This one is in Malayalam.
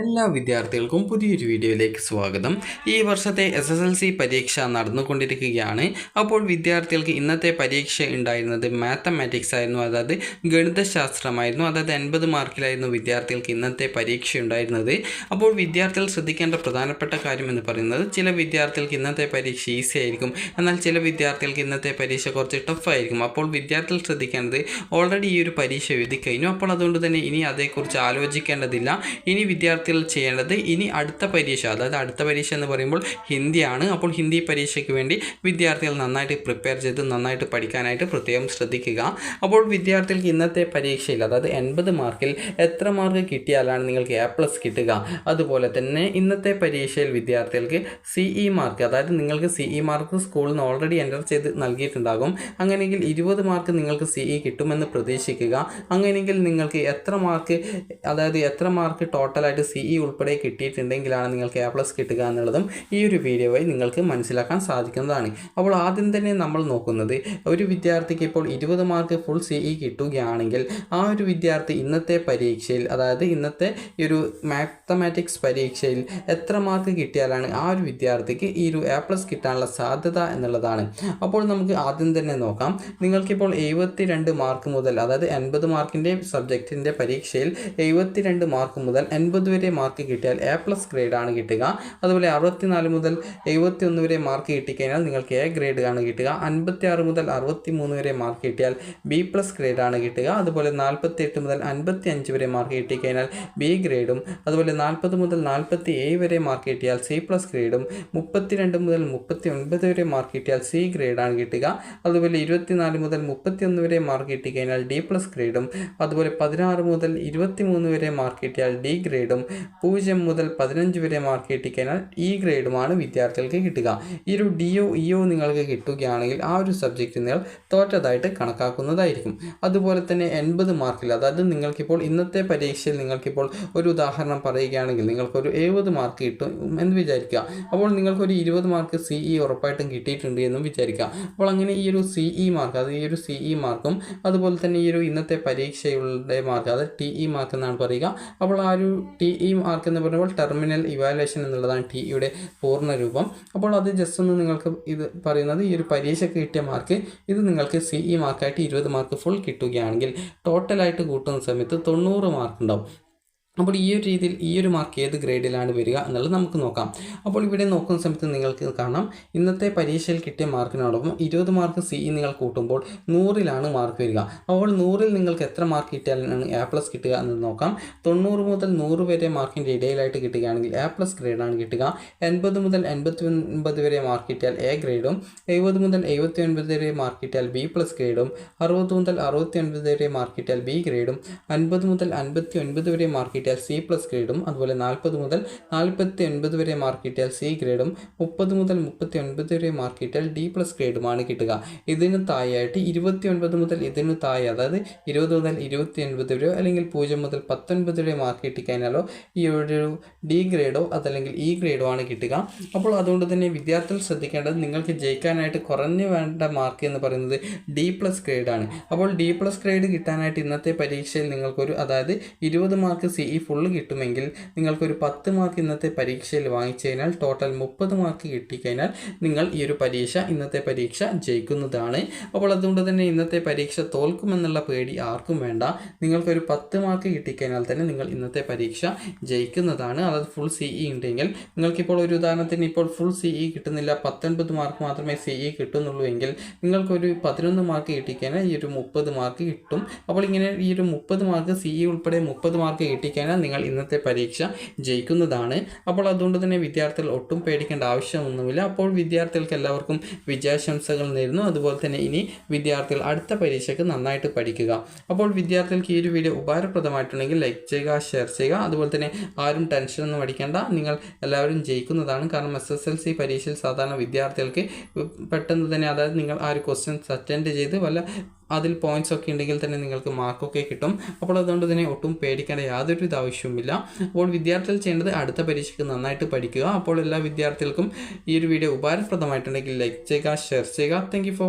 എല്ലാ വിദ്യാർത്ഥികൾക്കും പുതിയൊരു വീഡിയോയിലേക്ക് സ്വാഗതം. ഈ വർഷത്തെ എസ് എസ് എൽ സി പരീക്ഷ നടന്നുകൊണ്ടിരിക്കുകയാണ്. അപ്പോൾ വിദ്യാർത്ഥികൾക്ക് ഇന്നത്തെ പരീക്ഷ ഉണ്ടായിരുന്നത് മാത്തമാറ്റിക്സ് ആയിരുന്നു. അതായത് ഗണിതശാസ്ത്രമായിരുന്നു. അതായത് എൺപത് മാർക്കിലായിരുന്നു വിദ്യാർത്ഥികൾക്ക് ഇന്നത്തെ പരീക്ഷ ഉണ്ടായിരുന്നത്. അപ്പോൾ വിദ്യാർത്ഥികൾ ശ്രദ്ധിക്കേണ്ട പ്രധാനപ്പെട്ട കാര്യം എന്ന് പറയുന്നത് ചില വിദ്യാർത്ഥികൾക്ക് ഇന്നത്തെ പരീക്ഷ ഈസി ആയിരിക്കും. എന്നാൽ ചില വിദ്യാർത്ഥികൾക്ക് ഇന്നത്തെ പരീക്ഷ കുറച്ച് ടഫായിരിക്കും അപ്പോൾ വിദ്യാർത്ഥികൾ ശ്രദ്ധിക്കേണ്ടത് ഓൾറെഡി ഈ ഒരു പരീക്ഷ എഴുതി കഴിഞ്ഞു അപ്പോൾ അതുകൊണ്ട് തന്നെ ഇനി അതേക്കുറിച്ച് ആലോചിക്കേണ്ടതില്ല. ഇനി വിദ്യാർത്ഥികൾ ചെയ്യേണ്ടത് ഇനി അടുത്ത പരീക്ഷ അതായത് അടുത്ത പരീക്ഷ എന്ന് പറയുമ്പോൾ ഹിന്ദിയാണ്. അപ്പോൾ ഹിന്ദി പരീക്ഷയ്ക്ക് വേണ്ടി വിദ്യാർത്ഥികൾ നന്നായിട്ട് പ്രിപ്പയർ ചെയ്ത് നന്നായിട്ട് പഠിക്കാനായിട്ട് പ്രത്യേകം ശ്രദ്ധിക്കുക. അപ്പോൾ വിദ്യാർത്ഥികൾക്ക് ഇന്നത്തെ പരീക്ഷയിൽ അതായത് എൺപത് മാർക്കിൽ എത്ര മാർക്ക് കിട്ടിയാലാണ് നിങ്ങൾക്ക് എ പ്ലസ് കിട്ടുക? അതുപോലെ തന്നെ ഇന്നത്തെ പരീക്ഷയിൽ വിദ്യാർത്ഥികൾക്ക് സി ഇ മാർക്ക് അതായത് നിങ്ങൾക്ക് സി ഇ മാർക്ക് സ്കൂളിൽ നിന്ന് ഓൾറെഡി എന്റർ ചെയ്ത് നൽകിയിട്ടുണ്ടാകും. അങ്ങനെയെങ്കിൽ ഇരുപത് മാർക്ക് നിങ്ങൾക്ക് സി ഇ കിട്ടുമെന്ന് പ്രതീക്ഷിക്കുക. അങ്ങനെയെങ്കിൽ നിങ്ങൾക്ക് എത്ര മാർക്ക് അതായത് എത്ര മാർക്ക് ടോട്ടലായിട്ട് സി ഇ ഉൾപ്പെടെ കിട്ടിയിട്ടുണ്ടെങ്കിലാണ് നിങ്ങൾക്ക് എ പ്ലസ് കിട്ടുക എന്നുള്ളതും ഈ ഒരു വീഡിയോ വഴി നിങ്ങൾക്ക് മനസ്സിലാക്കാൻ സാധിക്കുന്നതാണ്. അപ്പോൾ ആദ്യം തന്നെ നമ്മൾ നോക്കുന്നത് ഒരു വിദ്യാർത്ഥിക്ക് ഇപ്പോൾ ഇരുപത് മാർക്ക് ഫുൾ സി ഇ കിട്ടുകയാണെങ്കിൽ ആ ഒരു വിദ്യാർത്ഥി ഇന്നത്തെ പരീക്ഷയിൽ അതായത് ഇന്നത്തെ ഈ ഒരു മാത്തമാറ്റിക്സ് പരീക്ഷയിൽ എത്ര മാർക്ക് കിട്ടിയാലാണ് ആ ഒരു വിദ്യാർത്ഥിക്ക് ഈ ഒരു എ പ്ലസ് കിട്ടാനുള്ള സാധ്യത എന്നുള്ളതാണ്. അപ്പോൾ നമുക്ക് ആദ്യം തന്നെ നോക്കാം. നിങ്ങൾക്കിപ്പോൾ എഴുപത്തി രണ്ട് മാർക്ക് മുതൽ അതായത് എൺപത് മാർക്കിന്റെ സബ്ജക്റ്റിന്റെ പരീക്ഷയിൽ എഴുപത്തി രണ്ട് മാർക്ക് മുതൽ എൺപത് വരെ മാർക്ക് കിട്ടിയാൽ എ പ്ലസ് ഗ്രേഡാണ് കിട്ടുക. അതുപോലെ അറുപത്തിനാല് മുതൽ എഴുപത്തി ഒന്ന് വരെ മാർക്ക് കിട്ടിക്കഴിഞ്ഞാൽ നിങ്ങൾക്ക് എ ഗ്രേഡ് ആണ് കിട്ടുക. അൻപത്തി ആറ് മുതൽ അറുപത്തി മൂന്ന് വരെ മാർക്ക് കിട്ടിയാൽ ബി പ്ലസ് ഗ്രേഡാണ് കിട്ടുക. അതുപോലെ നാൽപ്പത്തി എട്ട് മുതൽ അൻപത്തി അഞ്ച് വരെ മാർക്ക് കിട്ടിക്കഴിഞ്ഞാൽ ബി ഗ്രേഡും അതുപോലെ നാൽപ്പത് മുതൽ നാൽപ്പത്തി ഏഴ് വരെ മാർക്ക് കിട്ടിയാൽ സി പ്ലസ് ഗ്രേഡും മുപ്പത്തിരണ്ട് മുതൽ മുപ്പത്തി ഒൻപത് വരെ മാർക്ക് കിട്ടിയാൽ സി ഗ്രേഡാണ് കിട്ടുക. അതുപോലെ ഇരുപത്തിനാല് മുതൽ മുപ്പത്തി ഒന്ന് വരെ മാർക്ക് കിട്ടിക്കഴിഞ്ഞാൽ ഡി പ്ലസ് ഗ്രേഡും അതുപോലെ പതിനാറ് മുതൽ ഇരുപത്തി മൂന്ന് വരെ മാർക്ക് കിട്ടിയാൽ ഡി ഗ്രേഡും പൂജ്യം മുതൽ പതിനഞ്ച് വരെ മാർക്ക് കിട്ടിക്കഴിഞ്ഞാൽ ഈ ഗ്രേഡുമാണ് വിദ്യാർത്ഥികൾക്ക് കിട്ടുക. ഈ ഒരു ഡി ഒ ഇ ഇഒ നിങ്ങൾക്ക് കിട്ടുകയാണെങ്കിൽ ആ ഒരു സബ്ജക്റ്റ് നിങ്ങൾ തോറ്റതായിട്ട് കണക്കാക്കുന്നതായിരിക്കും. അതുപോലെ തന്നെ എൺപത് മാർക്കിൽ അതായത് നിങ്ങൾക്കിപ്പോൾ ഇന്നത്തെ പരീക്ഷയിൽ നിങ്ങൾക്കിപ്പോൾ ഒരു ഉദാഹരണം പറയുകയാണെങ്കിൽ നിങ്ങൾക്കൊരു എഴുപത് മാർക്ക് കിട്ടും എന്ന് വിചാരിക്കുക. അപ്പോൾ നിങ്ങൾക്കൊരു ഇരുപത് മാർക്ക് സി ഇ ഉറപ്പായിട്ടും കിട്ടിയിട്ടുണ്ട് എന്നും വിചാരിക്കുക. അപ്പോൾ അങ്ങനെ ഈ ഒരു സി ഇ മാർക്ക് അത് ഈ ഒരു സി ഇ മാർക്കും അതുപോലെ തന്നെ ഈ ഒരു ഇന്നത്തെ പരീക്ഷയുടെ മാർക്ക് അത് ടി ഇ മാർക്ക് എന്നാണ് പറയുക. അപ്പോൾ ആ ഒരു ടി ഇ മാർക്ക് എന്ന് പറയുമ്പോൾ ടെർമിനൽ ഇവാലുവേഷൻ എന്നുള്ളതാണ് ടി ഇയുടെ പൂർണ രൂപം. അപ്പോൾ അത് ജസ്റ്റ് ഒന്ന് നിങ്ങൾക്ക് ഇത് പറയുന്നത് ഈ ഒരു പരീക്ഷയ്ക്ക് കിട്ടിയ മാർക്ക് ഇത് നിങ്ങൾക്ക് സി ഇ മാർക്കായിട്ട് ഇരുപത് മാർക്ക് ഫുൾ കിട്ടുകയാണെങ്കിൽ ടോട്ടലായിട്ട് കൂട്ടുന്ന സമയത്ത് തൊണ്ണൂറ് മാർക്ക് ഉണ്ടാവും. അപ്പോൾ ഈ ഒരു രീതിയിൽ ഈ ഒരു മാർക്ക് ഏത് ഗ്രേഡിലാണ് വരിക എന്നുള്ളത് നമുക്ക് നോക്കാം. അപ്പോൾ ഇവിടെ നോക്കുന്ന സമയത്ത് നിങ്ങൾക്ക് കാണാം. ഇന്നത്തെ പരീക്ഷയിൽ കിട്ടിയ മാർക്കിനോടൊപ്പം ഇരുപത് മാർക്ക് സി നിങ്ങൾ കൂട്ടുമ്പോൾ നൂറിലാണ് മാർക്ക് വരിക. അപ്പോൾ നൂറിൽ നിങ്ങൾക്ക് എത്ര മാർക്ക് കിട്ടിയാലാണ് എ പ്ലസ് കിട്ടുക എന്ന് നോക്കാം. തൊണ്ണൂറ് മുതൽ നൂറ് വരെ മാർക്കിന്റെ ഇടയിലായിട്ട് കിട്ടുകയാണെങ്കിൽ എ പ്ലസ് ഗ്രേഡാണ് കിട്ടുക. എൺപത് മുതൽ എൺപത്തി ഒൻപത് വരെ മാർക്ക് കിട്ടിയാൽ എ ഗ്രേഡും എഴുപത് മുതൽ എഴുപത്തി ഒൻപത് വരെ മാർക്ക് കിട്ടിയാൽ ബി പ്ലസ് ഗ്രേഡും അറുപത് മുതൽ അറുപത്തി ഒൻപത് വരെ മാർക്ക് കിട്ടിയാൽ ബി ഗ്രേഡും അൻപത് മുതൽ അൻപത്തി ഒൻപത് വരെ മാർക്ക് കിട്ടിയാൽ സി പ്ലസ് ഗ്രേഡും അതുപോലെ നാൽപ്പത് മുതൽ നാൽപ്പത്തി ഒൻപത് വരെ മാർക്ക് കിട്ടിയാൽ സി ഗ്രേഡും മുപ്പത് മുതൽ മുപ്പത്തി ഒൻപത് വരെ മാർക്ക് കിട്ടിയാൽ ഡി പ്ലസ് ഗ്രേഡുമാണ് കിട്ടുക. ഇതിന് താഴെയായിട്ട് ഇരുപത്തി ഒൻപത് മുതൽ ഇതിന് താഴെ അതായത് ഇരുപത് മുതൽ ഇരുപത്തി ഒൻപത് വരെയോ അല്ലെങ്കിൽ പൂജ്യം മുതൽ പത്തൊൻപത് വരെ മാർക്ക് കിട്ടിക്കഴിഞ്ഞാലോ ഈ ഒരു ഡി ഗ്രേഡോ അതല്ലെങ്കിൽ ഇ ഗ്രേഡോ ആണ് കിട്ടുക. അപ്പോൾ അതുകൊണ്ട് തന്നെ വിദ്യാർത്ഥികൾ ശ്രദ്ധിക്കേണ്ടത് നിങ്ങൾക്ക് ജയിക്കാനായിട്ട് കുറഞ്ഞു വേണ്ട മാർക്ക് എന്ന് പറയുന്നത് ഡി പ്ലസ് ഗ്രേഡാണ് അപ്പോൾ ഡി പ്ലസ് ഗ്രേഡ് കിട്ടാനായിട്ട് ഇന്നത്തെ പരീക്ഷയിൽ നിങ്ങൾക്കൊരു അതായത് ഇരുപത് മാർക്ക് സി ഇ ഫുള്ള് കിട്ടുമെങ്കിൽ നിങ്ങൾക്കൊരു പത്ത് മാർക്ക് ഇന്നത്തെ പരീക്ഷയിൽ വാങ്ങിച്ചു കഴിഞ്ഞാൽ ടോട്ടൽ മുപ്പത് മാർക്ക് കിട്ടിക്കഴിഞ്ഞാൽ നിങ്ങൾ ഈ ഒരു പരീക്ഷ ഇന്നത്തെ പരീക്ഷ ജയിക്കുന്നതാണ്. അപ്പോൾ അതുകൊണ്ട് തന്നെ ഇന്നത്തെ പരീക്ഷ തോൽക്കുമെന്നുള്ള പേടി ആർക്കും വേണ്ട. നിങ്ങൾക്കൊരു പത്ത് മാർക്ക് കിട്ടിക്കഴിഞ്ഞാൽ തന്നെ നിങ്ങൾ ഇന്നത്തെ പരീക്ഷ ജയിക്കുന്നതാണ്. അതായത് ഫുൾ സി ഇ ഉണ്ടെങ്കിൽ നിങ്ങൾക്കിപ്പോൾ ഒരു ഉദാഹരണത്തിന് ഇപ്പോൾ ഫുൾ സി ഇ കിട്ടുന്നില്ല പത്തൊൻപത് മാർക്ക് മാത്രമേ സി ഇ കിട്ടുന്നുള്ളൂ എങ്കിൽ നിങ്ങൾക്കൊരു പതിനൊന്ന് മാർക്ക് കിട്ടിക്കഴിഞ്ഞാൽ ഈ ഒരു മുപ്പത് മാർക്ക് കിട്ടും. അപ്പോൾ ഇങ്ങനെ ഈ ഒരു മുപ്പത് മാർക്ക് സി ഇ ഉൾപ്പെടെ മുപ്പത് മാർക്ക് കിട്ടിക്കഴിഞ്ഞാൽ നിങ്ങൾ ഇന്നത്തെ പരീക്ഷ ജയിക്കുന്നതാണ്. അപ്പോൾ അതുകൊണ്ട് തന്നെ വിദ്യാർത്ഥികൾ ഒട്ടും പേടിക്കേണ്ട ആവശ്യമൊന്നുമില്ല. അപ്പോൾ വിദ്യാർത്ഥികൾക്ക് എല്ലാവർക്കും വിജയാശംസകൾ നേരുന്നു. അതുപോലെ തന്നെ ഇനി വിദ്യാർത്ഥികൾ അടുത്ത പരീക്ഷയ്ക്ക് നന്നായിട്ട് പഠിക്കുക. അപ്പോൾ വിദ്യാർത്ഥികൾക്ക് ഈ ഒരു വീഡിയോ ഉപകാരപ്രദമായിട്ടുണ്ടെങ്കിൽ ലൈക്ക് ചെയ്യുക ഷെയർ ചെയ്യുക. അതുപോലെ തന്നെ ആരും ടെൻഷനൊന്നും അടിക്കേണ്ട. നിങ്ങൾ എല്ലാവരും ജയിക്കുന്നതാണ്. കാരണം എസ് എസ് എൽ സി പരീക്ഷയിൽ സാധാരണ വിദ്യാർത്ഥികൾക്ക് പെട്ടെന്ന് തന്നെ അതായത് നിങ്ങൾ ആ ഒരു ക്വസ്റ്റ്യൻസ് അറ്റൻഡ് ചെയ്ത് വല്ല അതിൽ പോയിന്റ്സ് ഒക്കെ ഉണ്ടെങ്കിൽ തന്നെ നിങ്ങൾക്ക് മാർക്കൊക്കെ കിട്ടും. അപ്പോൾ അതുകൊണ്ട് തന്നെ ഒട്ടും പേടിക്കേണ്ട യാതൊരു ഇത് ആവശ്യവുമില്ല. അപ്പോൾ വിദ്യാർത്ഥികൾ ചെയ്യേണ്ടത് അടുത്ത പരീക്ഷയ്ക്ക് നന്നായിട്ട് പഠിക്കുക. അപ്പോൾ എല്ലാ വിദ്യാർത്ഥികൾക്കും ഈ ഒരു വീഡിയോ ഉപകാരപ്രദമായിട്ടുണ്ടെങ്കിൽ ലൈക്ക് ചെയ്യുക ഷെയർ ചെയ്യുക. Thank for